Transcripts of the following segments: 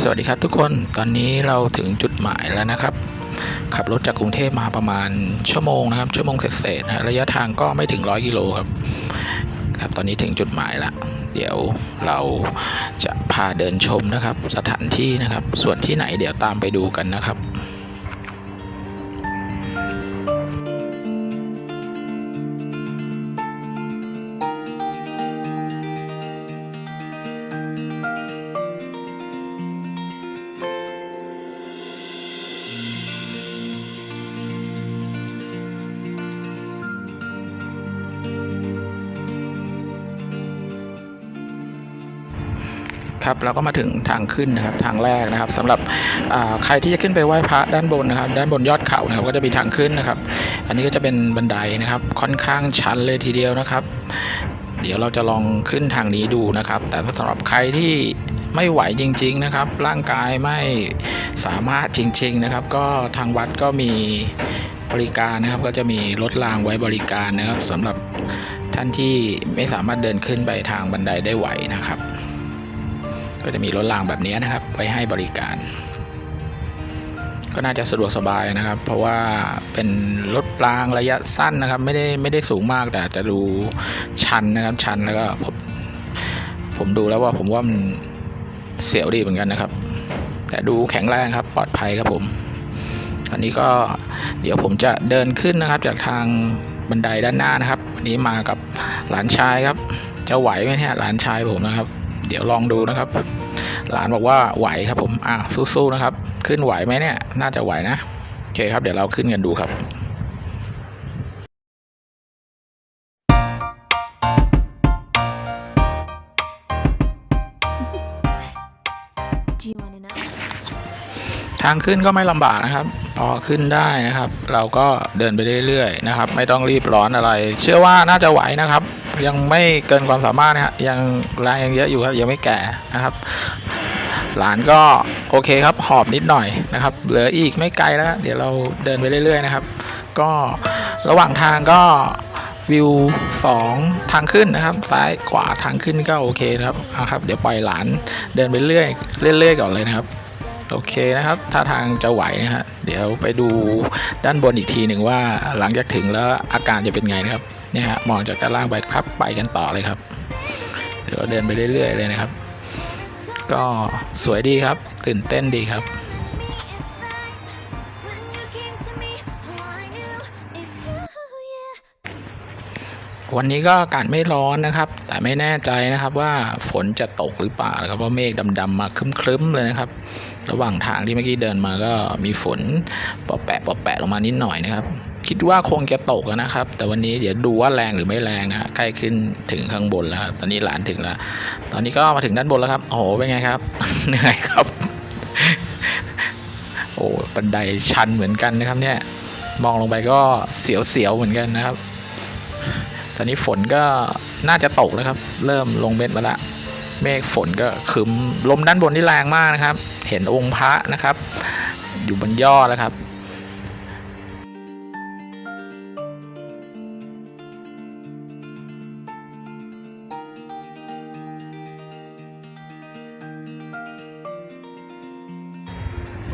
สวัสดีครับทุกคน ตอนนี้เราถึงจุดหมายแล้วนะครับ ขับรถจากกรุงเทพมาประมาณชั่วโมงนะครับ ชั่วโมงเศษๆระยะทางก็ไม่ถึงร้อยกิโลครับ ครับ ตอนนี้ถึงจุดหมายแล้วเดี๋ยวเราจะพาเดินชมนะครับ สถานที่นะครับ ส่วนที่ไหนเดี๋ยวตามไปดูกันนะครับ ครับเราก็มาถึงทางขึ้นนะครับทางแรกนะครับสำหรับใครที่จะขึ้นไปไหว้พระด้านบนนะครับ ด้านบนยอดเขานะครับก็จะมีทางขึ้นนะครับ อันนี้ก็จะเป็นบันไดนะครับ ค่อนข้างชันเลยทีเดียวนะครับ เดี๋ยวเราจะลองขึ้นทางนี้ดูนะครับ แต่ถ้าสำหรับใครที่ไม่ไหวจริง ๆนะครับ ร่างกายไม่สามารถจริง ๆนะครับ ก็ทางวัดก็มีบริการนะครับ ก็จะมีรถรางไว้บริการนะครับสำหรับท่านที่ไม่สามารถเดินขึ้นไปทางบันไดได้ไหวนะครับ ก็จะมีรถรางแบบนี้นะครับ ไว้ให้บริการ ก็น่าจะสะดวกสบายนะครับ เพราะว่าเป็นรถรางระยะสั้นนะครับ ไม่ได้ไม่ได้สูงมากแต่จะดูชันนะครับชันแล้วก็ผมผมดูแล้วว่าผมว่ามันเสียวดีเหมือนกันนะครับ แต่ดูแข็งแรงครับ ปลอดภัยครับผมอันนี้ก็เดี๋ยวผมจะเดินขึ้นนะครับ จากทางบันไดด้านหน้านะครับวันนี้มากับหลานชายครับ จะไหวไหมเนี่ยหลานชายผมนะครับ เดี๋ยวลองดูนะครับ หลานบอกว่าไหวครับผมอะสู้ๆนะครับ ขึ้นไหวไหมเนี่ย น่าจะไหวนะโอเคครับ เดี๋ยวเราขึ้นกันดูครับจีวันนะ ทางขึ้นก็ไม่ลำบากนะครับ พอขึ้นได้นะครับ เราก็เดินไปเรื่อยๆนะครับ ไม่ต้องรีบร้อนอะไร เชื่อว่าน่าจะไหวนะครับ ยังไม่เกินความสามารถนะฮะยังแรงยังเยอะอยู่ครับยังไม่แก่นะครับหลานก็โอเคครับหอบนิดหน่อยนะครับเหลืออีกไม่ไกลแล้ว เดี๋ยวเราเดินไปเรื่อย ๆ นะครับ ก็ระหว่างทางก็วิวสองทางขึ้นนะครับ ซ้ายขวาทางขึ้นก็โอเคครับเอาครับ เดี๋ยวปล่อยหลานเดินไปเรื่อยเรื่อยๆก่อนเลยนะครับ โอเคนะครับท่าทางจะไหวนะฮะเดี๋ยวไปดูด้านบนอีกทีหนึ่งว่าหลังจากถึงแล้วอาการจะเป็นไงนะครับเนี่ยฮะมองจากด้านล่างไปครับไปกันต่อเลยครับเดี๋ยวเราเดินไปเรื่อยๆเลยนะครับ ก็สวยดีครับ ตื่นเต้นดีครับ วันนี้ก็อากาศไม่ร้อนนะครับ แต่ไม่แน่ใจนะครับว่าฝนจะตกหรือเปล่านะครับเพราะเมฆดำๆมาครึ้มๆเลยนะครับ ระหว่างทางที่เมื่อกี้เดินมาก็มีฝนปอแปะปอแปะลงมานิดหน่อยนะครับ คิดว่าคงจะตกนะครับ แต่วันนี้เดี๋ยวดูว่าแรงหรือไม่แรงนะใกล้ขึ้นถึงข้างบนแล้วครับตอนนี้หลานถึงแล้ว ตอนนี้ก็มาถึงด้านบนแล้วครับโอ้โหเป็นไงครับเหนื่อยครับ โอ้บันไดชันเหมือนกันนะครับ เนี่ยมองลงไปก็เสียวๆเหมือนกันนะครับ ตอนนี้ฝนก็น่าจะตกแล้วครับ เริ่มลงเม็ดมาละเมฆฝนก็คึมลมด้านบนที่แรงมากนะครับ เห็นองค์พระนะครับ อยู่บนยอดแล้วครับ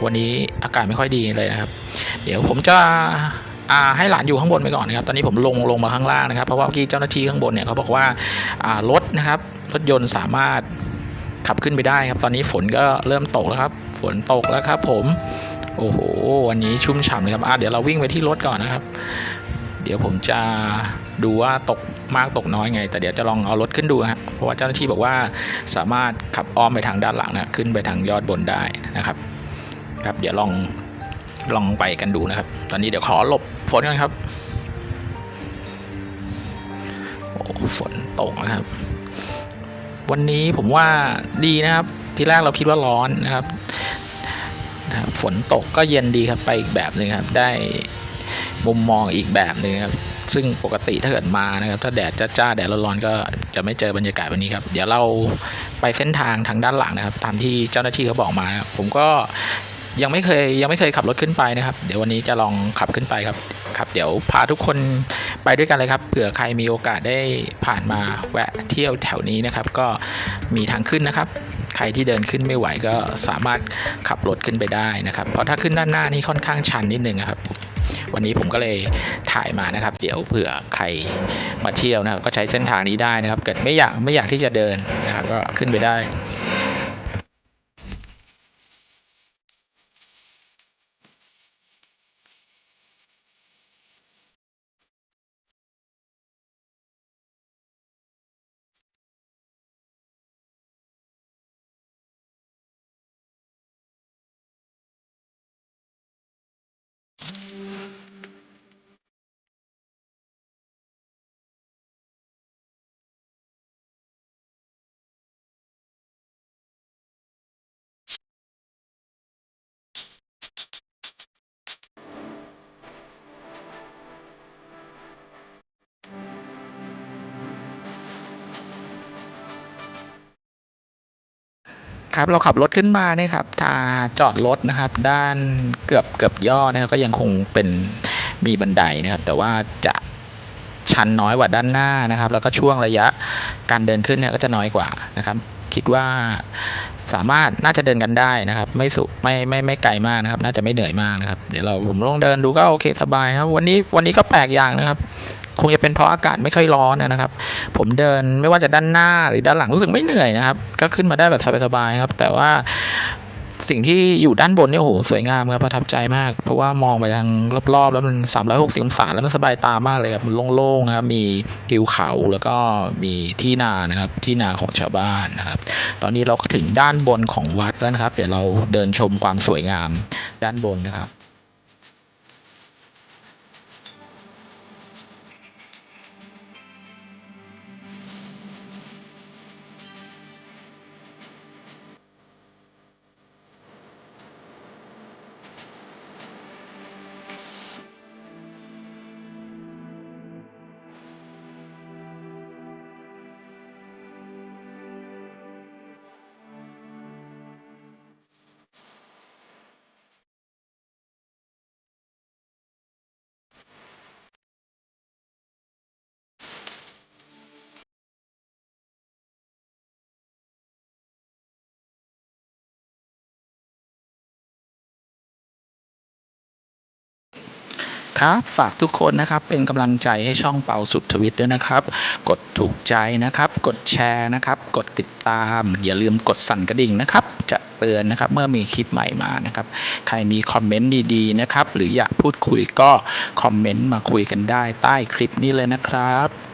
วันนี้อากาศไม่ค่อยดีเลยนะครับ เดี๋ยวผมจะ อ่าให้หลานอยู่ข้างบนไปก่อนนะครับ ตอนนี้ผมลงลงมาข้างล่างนะครับ เพราะว่าเมื่อกี้เจ้าหน้าที่ข้างบนเนี่ยเขาบอกว่าอ่ารถนะครับรถยนต์สามารถขับขึ้นไปได้ครับ ตอนนี้ฝนก็เริ่มตกแล้วครับ ฝนตกแล้วครับ ผม โอ้โห วันนี้ชุ่มฉ่ำเลยครับอ่าเดี๋ยวเราวิ่งไปที่รถก่อนนะครับ เดี๋ยวผมจะดูว่าตกมากตกน้อยไง แต่เดี๋ยวจะลองเอารถขึ้นดูฮะเพราะว่าเจ้าหน้าที่บอกว่าสามารถขับอ้อมไปทางด้านหลังนะขึ้นไปทางยอดบนได้นะครับ ครับ เดี๋ยวลอง ลองไปกันดูนะครับ ตอนนี้เดี๋ยวขอหลบฝนกันครับ โอ้ฝนตกนะครับ วันนี้ผมว่าดีนะครับ ที่แรกเราคิดว่าร้อนนะครับนะครับฝนตกก็เย็นดีครับไปอีกแบบหนึ่งครับ ได้มุมมองอีกแบบหนึ่งครับ ซึ่งปกติถ้าเกิดมานะครับ ถ้าแดดจ้าๆแดดร้อนๆก็จะไม่เจอบรรยากาศแบบนี้ครับ เดี๋ยวเราไปเส้นทางทางด้านหลังนะครับ ตามที่เจ้าหน้าที่เขาบอกมาครับผมก็ ยังไม่เคยยังไม่เคยขับรถขึ้นไปนะครับ เดี๋ยววันนี้จะลองขับขึ้นไปครับครับ เดี๋ยวพาทุกคนไปด้วยกันเลยครับเผื่อใครมีโอกาสได้ผ่านมาแวะเที่ยวแถวนี้นะครับ ก็มีทางขึ้นนะครับ ใครที่เดินขึ้นไม่ไหวก็สามารถขับรถขึ้นไปได้นะครับ เพราะถ้าขึ้นด้านหน้านี่ค่อนข้างชันนิดนึงนะครับ วันนี้ผมก็เลยถ่ายมานะครับ เดี๋ยวเผื่อใครมาเที่ยวนะครับ ก็ใช้เส้นทางนี้ได้นะครับ เกิดไม่อยากไม่อยากที่จะเดินนะครับ ก็ขึ้นไปได้ ครับ เราขับรถขึ้นมาเนี่ยครับทาจอดรถนะครับ ด้านเกือบเกือบย่อนะครับก็ยังคงเป็นมีบันไดนะครับ แต่ว่าจะชันน้อยกว่าด้านหน้านะครับ แล้วก็ช่วงระยะการเดินขึ้นเนี่ยก็จะน้อยกว่านะครับ คิดว่าสามารถน่าจะเดินกันได้นะครับ ไม่สุไม่ไม่ไม่ไกลมากนะครับ น่าจะไม่เหนื่อยมากนะครับ เดี๋ยวเราผมลองเดินดูก็โอเคสบายครับ วันนี้วันนี้ก็แปลกอย่างนะครับ คงจะเป็นเพราะอากาศไม่ค่อยร้อนนะครับ ผมเดินไม่ว่าจะด้านหน้าหรือด้านหลังรู้สึกไม่เหนื่อยนะครับ ก็ขึ้นมาได้แบบสบายๆครับ แต่ว่าสิ่งที่อยู่ด้านบนเนี่ยโอ้โหสวยงามครับประทับใจมาก เพราะว่ามองไปทางรอบๆ แล้วมัน 360 องศาแล้วมันสบายตามากเลยครับมันโล่งๆนะครับ มีทิวเขาแล้วก็มีที่นานะครับ ที่นาของชาวบ้านนะครับ ตอนนี้เราก็ถึงด้านบนของวัดแล้วนะครับ เดี๋ยวเราเดินชมความสวยงามด้านบนนะครับ ครับ ฝากทุกคนนะครับเป็นกำลังใจให้ช่องเปาสุดทวิตด้วยนะครับ กดถูกใจนะครับ กดแชร์นะครับ กดติดตาม อย่าลืมกดสั่นกระดิ่งนะครับ จะเตือนนะครับเมื่อมีคลิปใหม่มานะครับ ใครมีคอมเมนต์ดีๆนะครับ หรืออยากพูดคุยก็คอมเมนต์มาคุยกันได้ใต้คลิปนี้เลยนะครับ